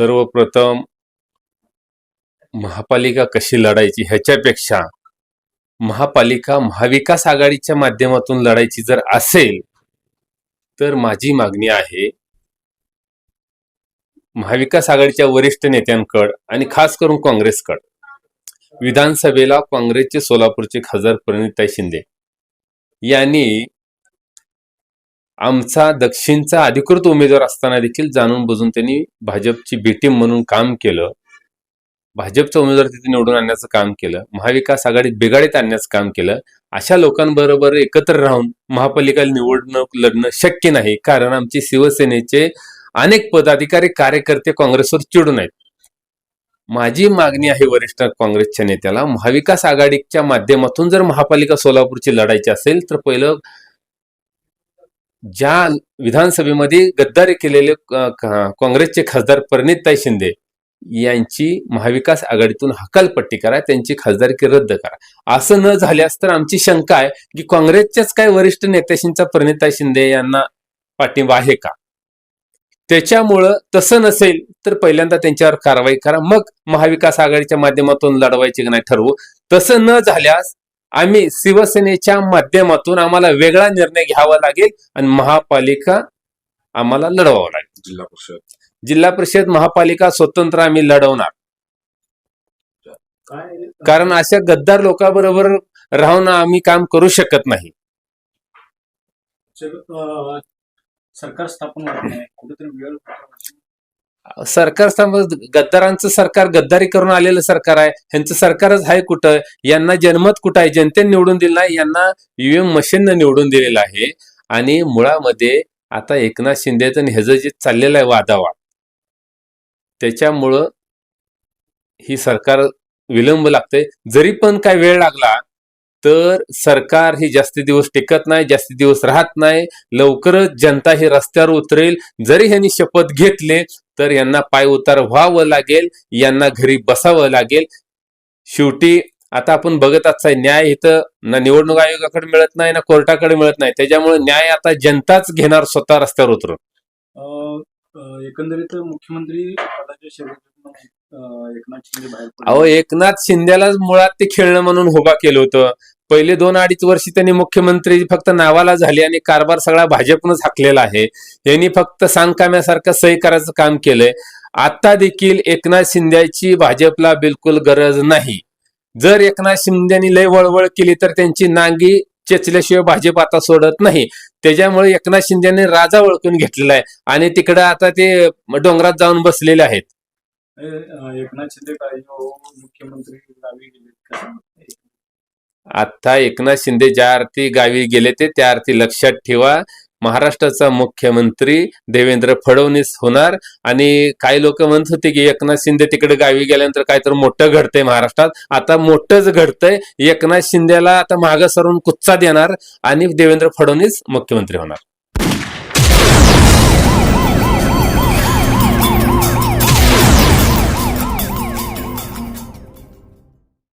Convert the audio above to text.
सर्वप्रथम महापालिका कशी लढायची ह्याच्यापेक्षा महापालिका महाविकास आघाडीच्या माध्यमातून लढायची जर असेल तर माझी मागणी आहे महाविकास आघाडीच्या वरिष्ठ नेत्यांकड आणि खास करून काँग्रेसकड विधानसभेला काँग्रेसचे सोलापूरचे खासदार प्रणिताई शिंदे यांनी आमचा दक्षिणचा अधिकृत उमेदवार असताना देखील जाणून बुजून त्यांनी भाजपची बीटीम म्हणून काम केलं. भाजपचा उमेदवार तिथे निवडून आणण्याचं काम केलं. महाविकास आघाडीत बिघाडीत आणण्याचं काम केलं. अशा लोकांबरोबर एकत्र राहून महापालिका निवडणूक लढणं शक्य नाही. कारण आमचे शिवसेनेचे अनेक पदाधिकारी कार्यकर्ते काँग्रेसवर चिडून आहेत. माझी मागणी आहे वरिष्ठ काँग्रेसच्या नेत्याला महाविकास आघाडीच्या माध्यमातून जर महापालिका सोलापूरची लढायची असेल तर पहिलं ज्या विधानसभेमध्ये गद्दारी केलेले काँग्रेसचे खासदार परिणितताई शिंदे यांची महाविकास आघाडीतून हकालपट्टी करा त्यांची खासदारकी रद्द करा. असं न झाल्यास तर आमची शंका आहे की काँग्रेसच्याच काही वरिष्ठ नेत्याशींचा परिणिताई शिंदे यांना पाठिंबा आहे का? त्याच्यामुळं तसं नसेल तर पहिल्यांदा त्यांच्यावर कारवाई करा. मग महाविकास आघाडीच्या माध्यमातून लढवायची की नाही ठरवू? तसं न झाल्यास आम्ही शिवसेनेच्या माध्यमातून आम्हाला वेगळा निर्णय घ्यावा लागेल आणि महापालिका आम्हाला लढवावं लागेल. जिल्हा परिषद. जिल्हा परिषद महापालिका स्वतंत्र आम्ही लढवणार. कारण अशा गद्दार लोकांबरोबर राहून आम्ही काम करू शकत नाही. सरकार स्थापन कुठेतरी वेळ सरकार सम- गद्दारांचं सरकार गद्दारी करून आलेलं सरकार आहे. ह्यांचं सरकारच आहे कुठं? यांना जनमत कुठं आहे? जनतेने निवडून दिलं नाही. यांना ईव्हीएम मशीननं निवडून दिलेलं आहे. आणि मुळामध्ये आता एकनाथ शिंदेचं ह्याचं जे चाललेलं आहे वादावाद त्याच्यामुळं ही सरकार विलंब लागते जरी पण काय वेळ लागला तर सरकार ही जास्ती दिवस टिकत नाही जास्ती दिवस राहत नाही. लवकरच जनता ही रस्त्यावर उतरेल. जरी ह्यांनी शपथ घेतले तर यांना पाय उतार व्हावं लागेल. यांना घरी बसावं लागेल. शेवटी आता आपण बघत असाय न्याय इथं ना निवडणूक आयोगाकडे मिळत नाही ना कोर्टाकडे मिळत नाही. त्याच्यामुळे न्याय आता जनताच घेणार स्वतः रस्त्यावर उतरून. एकंदरीत मुख्यमंत्री पदाच्या एकनाथ शिंदे बाहेर पडले. अहो एकनाथ शिंदेलाच मुळात ते खेळणं म्हणून उभा केलं होतं. पहिले दोन अडीच वर्षी त्यांनी मुख्यमंत्री फक्त नावाला झाले आणि कारभार सगळा भाजपनंच हाकलेला आहे. यांनी फक्त सांगकाम्यासारखं सही करायचं काम केलंय. आता देखील एकनाथ शिंद्याची भाजपला बिलकुल गरज नाही. जर एकनाथ शिंदेनी लय वळवळ केली तर त्यांची नांगी चेचल्याशिवाय भाजप आता सोडत नाही. त्याच्यामुळे एकनाथ शिंदेने राजा ओळखून घेतलेला आहे. आणि तिकडं आता ते डोंगरात जाऊन बसलेले आहेत. एकनाथ शिंदे हो, मुख्यमंत्री गावी गेले आता एकनाथ शिंदे ज्या अर्थी गावी गेले ते त्या अर्थी लक्षात ठेवा. महाराष्ट्राचा मुख्यमंत्री देवेंद्र फडणवीस होणार आणि काही लोक म्हणत होते की एकनाथ शिंदे तिकडे गावी गेल्यानंतर काय तर मोठं घडतंय महाराष्ट्रात. आता मोठंच घडतंय. एकनाथ शिंदेला आता मागं सरून कुच्चा देणार आणि देवेंद्र फडणवीस मुख्यमंत्री होणार.